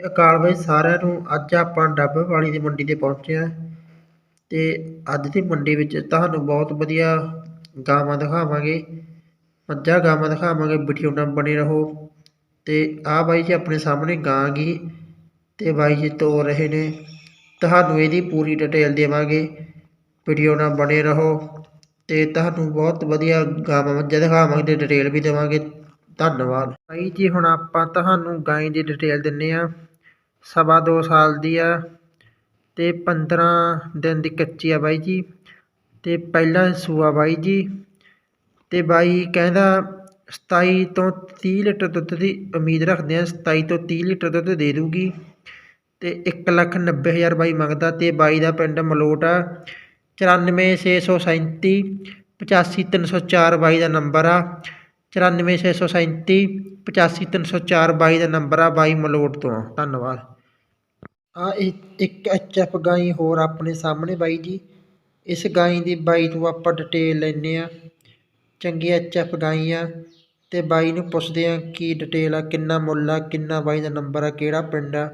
ਅਕਾਲ ਬਾਈ ਸਾਰਿਆਂ ਨੂੰ ਅੱਜ ਆਪਾਂ ਡੱਬ ਵਾਲੀ ਦੀ ਮੰਡੀ ਤੇ ਪਹੁੰਚੇ ਹਾਂ ਤੇ ਅੱਜ ਦੀ ਮੰਡੀ ਵਿੱਚ ਤੁਹਾਨੂੰ ਬਹੁਤ ਵਧੀਆ ਗਾਵਾਂ ਦਿਖਾਵਾਂਗੇ, ਮੱਝਾਂ ਗਾਵਾਂ ਦਿਖਾਵਾਂਗੇ ਵੀਡੀਓ ਨਾਲ ਬਣੇ ਰਹੋ ਤੇ ਆਹ ਬਾਈ ਜੀ ਆਪਣੇ ਸਾਹਮਣੇ ਗਾਂ ਗੀ ਤੇ ਬਾਈ ਜੀ ਤੋਰ ਰਹੇ ਨੇ, ਤੁਹਾਨੂੰ ਇਹਦੀ ਪੂਰੀ ਡਿਟੇਲ ਦੇਵਾਂਗੇ ਵੀਡੀਓ ਨਾਲ ਬਣੇ ਰਹੋ ਤੇ ਤੁਹਾਨੂੰ ਬਹੁਤ ਵਧੀਆ ਗਾਵਾਂ ਮੱਝਾਂ ਦਿਖਾਵਾਂਗੇ ਤੇ ਡਿਟੇਲ ਵੀ ਦੇਵਾਂਗੇ, ਧੰਨਵਾਦ। ਬਾਈ ਜੀ ਹੁਣ ਆਪਾਂ ਤੁਹਾਨੂੰ ਗਾਂ ਦੀ ਡਿਟੇਲ ਦਿੰਨੇ ਆ ਸਵਾ ਦੋ ਸਾਲ ਦੀ ਆ ਤੇ 15 ਦਿਨ ਦੀ ਕੱਚੀ ਆ ਬਾਈ ਜੀ। ਤੇ ਪਹਿਲਾ ਸੂਆ ਬਾਈ ਜੀ। ਤੇ ਬਾਈ ਕਹਿੰਦਾ 27 ਤੋਂ 30 ਲੀਟਰ ਦੁੱਧ ਦੀ ਉਮੀਦ ਰੱਖਦੇ ਆ 27 ਤੋਂ 30 ਲੀਟਰ ਦੁੱਧ ਦੇ ਦੂਗੀ। ਤੇ ਇੱਕ ਲੱਖ ਨੱਬੇ ਹਜ਼ਾਰ ਬਾਈ ਮੰਗਦਾ ਤੇ ਬਾਈ ਦਾ ਪਿੰਡ ਮਲੋਟ ਆ। ਚੁਰਾਨਵੇਂ ਛੇ ਸੌ ਸੈਂਤੀ, ਪਚਾਸੀ ਤਿੰਨ ਸੌ ਚਾਰ ਬਾਈ ਦਾ ਨੰਬਰ ਆ। ਚੁਰਾਨਵੇਂ ਛੇ ਸੌ ਸੈਂਤੀ, ਪਚਾਸੀ ਤਿੰਨ ਸੌ ਚਾਰ ਬਾਈ ਦਾ ਨੰਬਰ ਆ, ਬਾਈ ਮਲੋਟ ਤੋਂ ਧੰਨਵਾਦ। ਆ ਇੱਕ ਐਚ ਐਫ ਗਾਈ ਹੋਰ ਆਪਣੇ ਸਾਹਮਣੇ ਬਾਈ ਜੀ। ਇਸ ਗਾਈ ਦੀ ਬਾਈ ਤੋਂ ਆਪਾਂ ਡਿਟੇਲ ਲੈਂਦੇ ਆ ਚੰਗੀ ਐਚ ਐਫ ਗਾਈ ਆ ਤੇ ਬਾਈ ਨੂੰ ਪੁੱਛਦੇ ਆ ਕੀ ਡਿਟੇਲ ਆ, ਕਿੰਨਾ ਮੁੱਲ ਆ, ਕਿੰਨਾ ਬਾਈ ਦਾ ਨੰਬਰ ਆ, ਕਿਹੜਾ ਪਿੰਡ ਆ।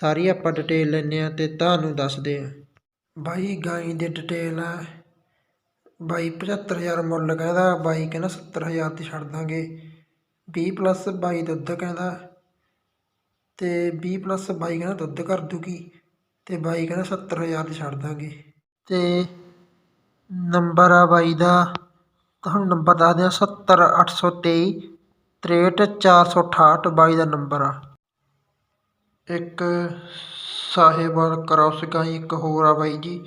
ਸਾਰੀ ਆਪਾਂ ਡਿਟੇਲ ਲੈਂਦੇ ਆ ਤੇ ਤੁਹਾਨੂੰ ਦੱਸਦੇ ਆ ਬਾਈ ਗਾਈ ਦੀ ਡਿਟੇਲ ਆ, ਬਾਈ 75000 ਮੁੱਲ ਕਹਿੰਦਾ, ਬਾਈ ਕਹਿੰਦਾ 70000 ਤੇ ਛੱਡ ਦਾਂਗੇ। 20 ਪਲੱਸ ਬਾਈ ਦੁੱਧ ਕਹਿੰਦਾ ਅਤੇ ਵੀਹ ਪਲੱਸ ਬਾਈ ਕਹਿੰਦਾ ਦੁੱਧ ਕਰ ਦੂਗੀ ਅਤੇ ਬਾਈ ਕਹਿੰਦਾ ਸੱਤਰ ਹਜ਼ਾਰ 'ਚ ਛੱਡ ਦਾਂਗੇ। ਅਤੇ ਨੰਬਰ ਆ ਬਾਈ ਦਾ, ਤੁਹਾਨੂੰ ਨੰਬਰ ਦੱਸ ਦਿਆਂ 70823 63468 ਬਾਈ ਦਾ ਨੰਬਰ ਆ। ਇੱਕ ਸਾਹੇਵਾਲ ਕ੍ਰਾਸ ਗਾਈ ਇੱਕ ਹੋਰ ਆ ਬਾਈ ਜੀ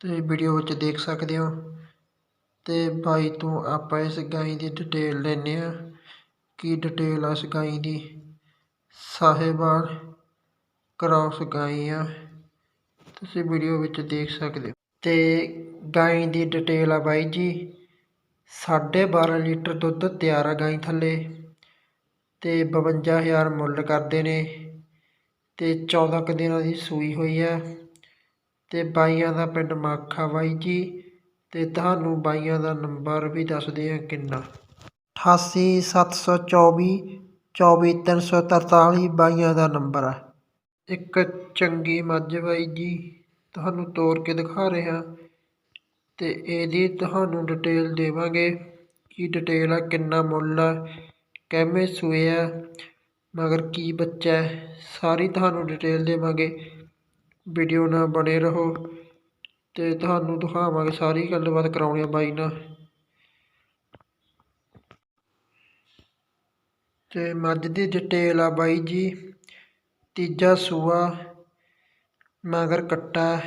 ਤੁਸੀਂ ਵੀਡੀਓ ਵਿੱਚ ਦੇਖ ਸਕਦੇ ਹੋ। ਅਤੇ ਬਾਈ ਤੋਂ ਆਪਾਂ ਇਸ ਗਾਈ ਦੀ ਡਿਟੇਲ ਲੈਂਦੇ ਹਾਂ। ਕੀ ਡਿਟੇਲ ਆ ਇਸ ਗਾਈ ਦੀ? ਸਾਹਿਬਾਨ ਕ੍ਰਾਸ ਗਾਈ ਆ ਤੁਸੀਂ ਵੀਡੀਓ ਵਿੱਚ ਦੇਖ ਸਕਦੇ ਹੋ। ਤੇ ਗਾਈ ਦੀ ਡਿਟੇਲ ਆ ਬਾਈ ਜੀ। ਸਾਢੇ ਬਾਰਾਂ ਲੀਟਰ ਦੁੱਧ ਤਿਆਰ ਆ ਗਾਈ ਥੱਲੇ। ਤੇ 52000 ਮੁੱਲ ਕਰਦੇ ਨੇ। ਤੇ 14 ਕੁ ਦਿਨਾਂ ਦੀ ਸੂਈ ਹੋਈ ਆ। ਤੇ ਬਾਈਆਂ ਦਾ ਪਿੰਡ ਮਾਖਾ ਬਾਈ ਜੀ। ਤੇ ਤੁਹਾਨੂੰ ਬਾਈਆਂ ਦਾ ਨੰਬਰ ਵੀ ਦੱਸਦੇ ਆ ਕਿੰਨਾ। 88724 24343 ਬਾਈਆਂ ਦਾ ਨੰਬਰ ਹੈ ਇੱਕ ਚੰਗੀ ਮੱਝ ਬਾਈ ਜੀ, ਤੁਹਾਨੂੰ ਤੋਰ ਕੇ ਦਿਖਾ ਰਿਹਾ। ਤੇ ਇਹਦੀ ਤੁਹਾਨੂੰ ਡਿਟੇਲ ਦੇਵਾਂਗੇ ਕੀ ਡਿਟੇਲ ਆ, ਕਿੰਨਾ ਮੁੱਲ ਆ, ਕਿਵੇਂ ਸੂਏ ਆ, ਮਗਰ ਕੀ ਬੱਚਾ ਹੈ, ਸਾਰੀ ਤੁਹਾਨੂੰ ਡਿਟੇਲ ਦੇਵਾਂਗੇ। ਵੀਡੀਓ ਨਾਲ ਬਣੇ ਰਹੋ ਤੇ ਤੁਹਾਨੂੰ ਦਿਖਾਵਾਂਗੇ ਸਾਰੀ ਗੱਲਬਾਤ ਕਰਾਉਣੀ ਆ ਬਾਈ ਨਾਲ। ਅਤੇ ਮੱਝ ਦੀ ਡਿਟੇਲ ਆ ਬਾਈ ਜੀ। ਤੀਜਾ ਸੂਆ, ਮਗਰ ਕੱਟਾ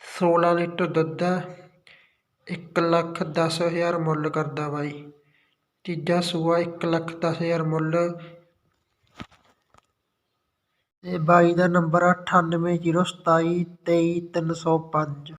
16 ਲੀਟਰ ਦੁੱਧ ਆ। ਇੱਕ ਲੱਖ ਦਸ ਹਜ਼ਾਰ ਮੁੱਲ ਕਰਦਾ ਬਾਈ। ਤੀਜਾ ਸੂਆ, ਇੱਕ ਲੱਖ ਦਸ ਹਜ਼ਾਰ ਮੁੱਲ। ਅਤੇ ਬਾਈ ਦਾ ਨੰਬਰ ਆ ਅਠਾਨਵੇਂ ਜ਼ੀਰੋ ਸਤਾਈ ਤੇਈ ਤਿੰਨ ਸੌ ਪੰਜ।